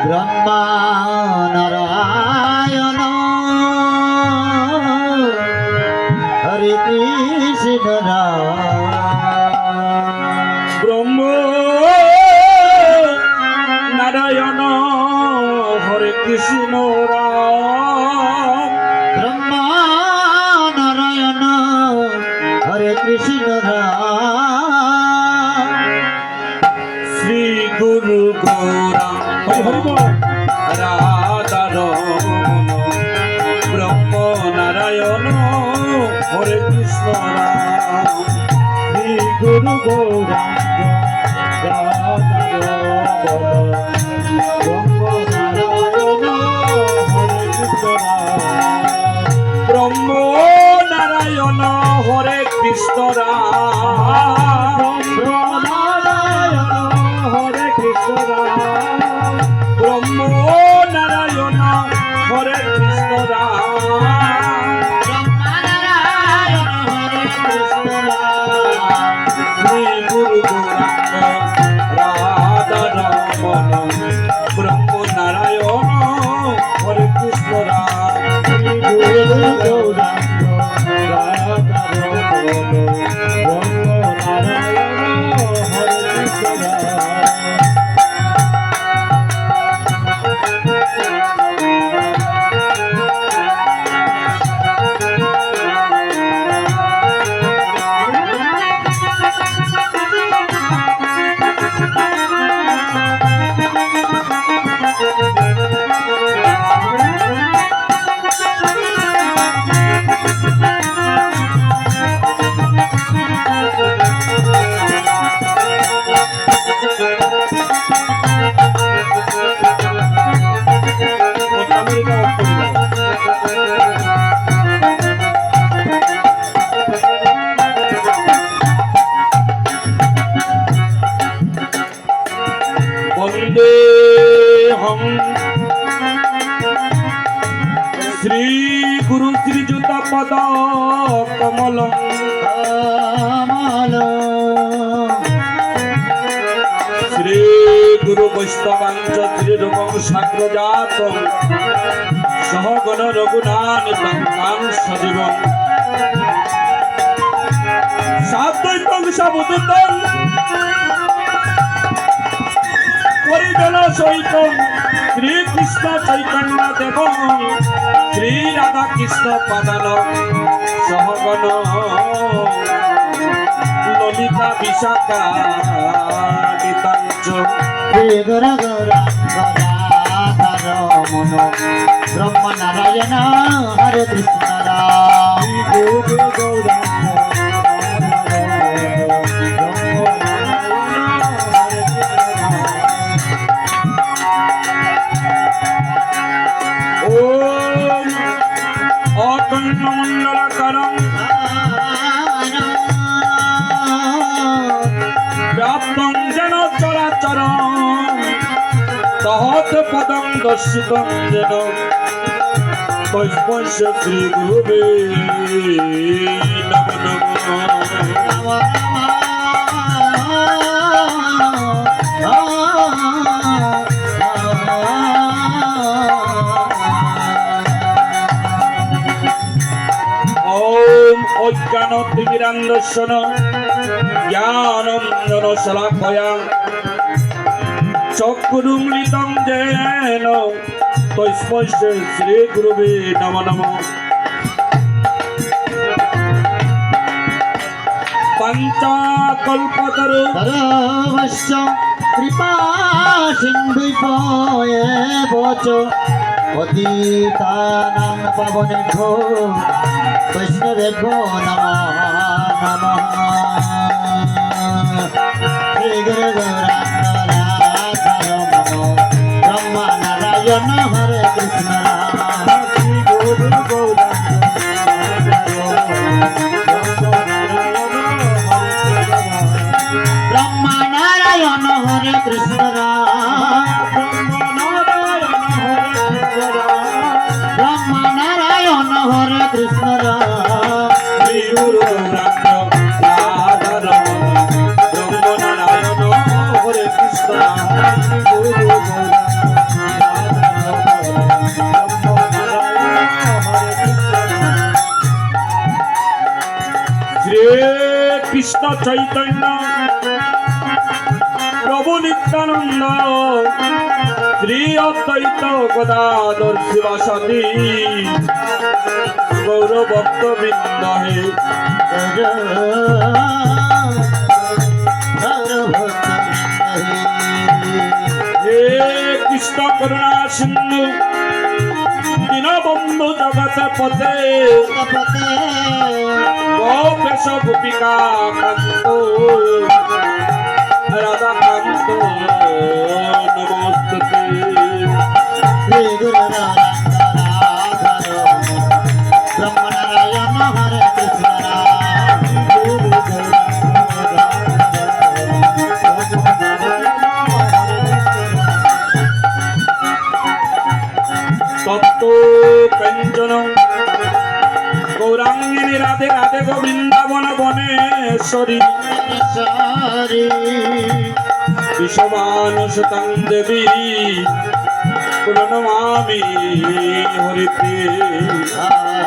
ব্রহ্মা নারায়ণ হরে কৃষ্ণ ব্রহ্ম নারায়ণ হরে কৃষ্ণ ব্রহ্মা নারায়ণ হরে কৃষ্ণ গুরু গৌরাঙ্গ রাধা ব্রহ্ম নারায়ণ হরে কৃষ্ণ রাম পদ কমল। শ্রী গুরু বৈষ্ণবাঞ্চ সাগ্রজাত সহগণ রঘুনাথ সজীবন সাদ্বৈতং সাবুদূতং পরিজন সহিত শ্রীকৃষ্ণ চৈতন্য দেব। শ্রী রাধা কৃষ্ণ পাদান সহগণ। ললিতা বিশাখা নিতাঞ্চ ব্রহ্ম নারায়ণ হরে কৃষ্ণ। রাম গুরু তহত পদং দর্শিতং যেন তৈস্পর্শ শ্রী গুরুবে নম নম ওম অজ্ঞান তিমিরান্দর্শন জ্ঞানঞ্জন শলাকয়া চক্ষুরুমৃতং যেন তৈস্পর্শ শ্রী গুরুবে নম নম। পঞ্চাকল্পতরু। সর্বস্য কৃপা সিন্ধুপয়ে বচ। পতিতানাং পাবনেভ্যো বৈষ্ণবেভ্যো নমঃ নমঃ। শ্রী গুরু গৌরাঙ্গ নারায়ণ নিত্যানন্দ শ্রী অদ্বৈত গদাধর শিবাসতী গৌরভক্ত বৃন্দ হে কৃষ্ণ করুণা সিন্ধু দীনবন্ধু জগত পথে। গোপেশ গোপিকা কান্ত তত্ত্ব কঞ্চন গৌরাঙ্গিনী রাধে রাধে গোবিন্দাবন বনেশ্বরী। সরি বিশ্বমানুষতং দেবী পুনমামি হরিতে। জয়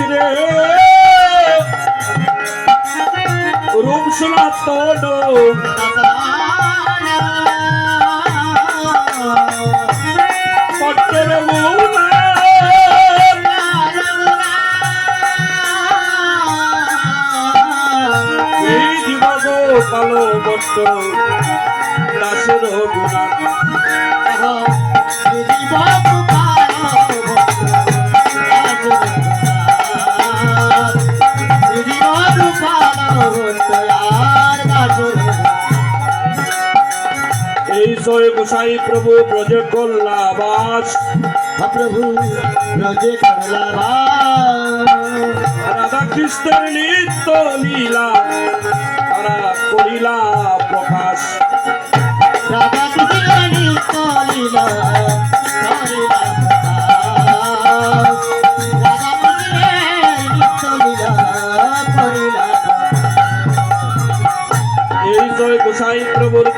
শ্রী রূপ শোনা তোড পট্টর মুনা এই জীব গো বট্ট। দাসের গুণা এই গোসাই প্রভু ব্রজ কল্লাবাস। প্রভু রজে কল্লাবাস। রাধা কৃষ্ণের নিত্য লীলা তারা করিলা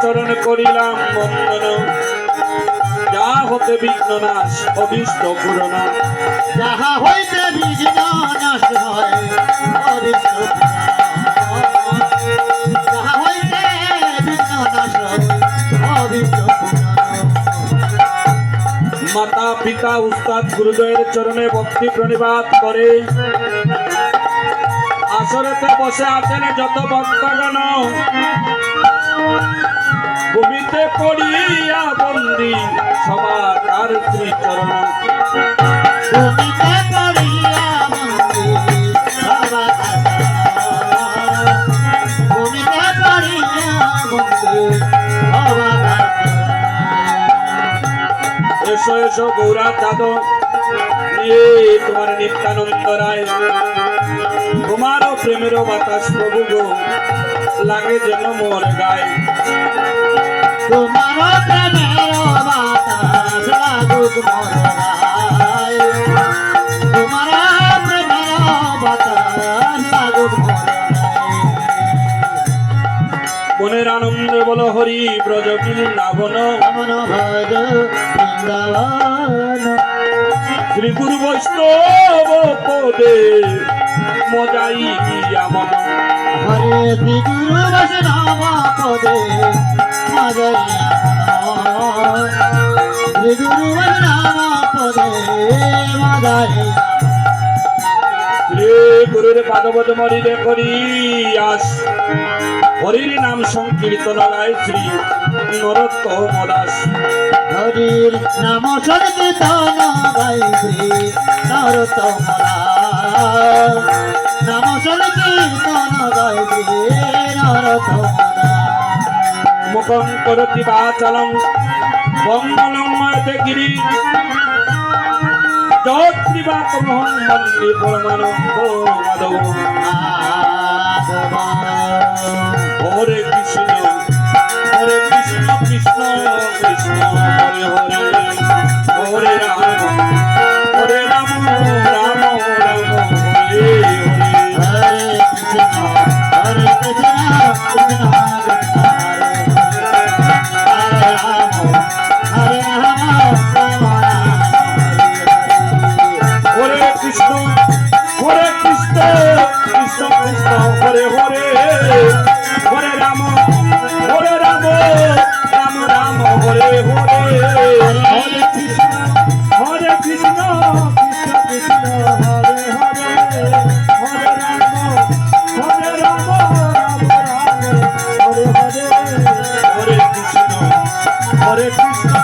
চরণ করিলাম বন্দন। যা হতে বিঘ্ন নাশ অভিষ্ট পূরণ যাহা হইতে বিঘ্ন নাশ হয় অবিষ্ট যাহা হইতে বিঘ্ন নাশ হয় অবিষ্ট মাতা পিতা উস্তাদ গুরুদয়ের চরণে ভক্তি প্রণিপাত করে। আসরেতে বসে আছেন যত ভক্তগণ। বাবা ভূমিতে পড়িয়া মন্দির বাবা এসো এসো গৌরা চাঁদ। নিয়ে তোমার নিত্যানন্দ রায়। তোমারও প্রেমেরও বাতাস প্রভু গো। লাগে যেন মোর গায়। মনের আনন্দে বলো হরি ব্রজ বৃন্দাবন। শ্রী গুরু বৈষ্ণব পদে মজাই আমন হরে শ্রী গুরু বৈষ্ণব পদে শ্রী গুরু বৈষ্ণব পদে মজয়া শ্রী গুরুর পাদবদ মরিলে করি আস। হরির নাম সংকীর্তন গায় শ্রী নরোত্তম দাস। হরির নাম সংকীর্তন গাই শ্রী নরোত্তম দাস। মুখম করতি বাচলম মঙ্গলম ময়তে গিরি যত্রিবাক মোহন মন্দি পরমানন্দ মাধব কৃষ্ণ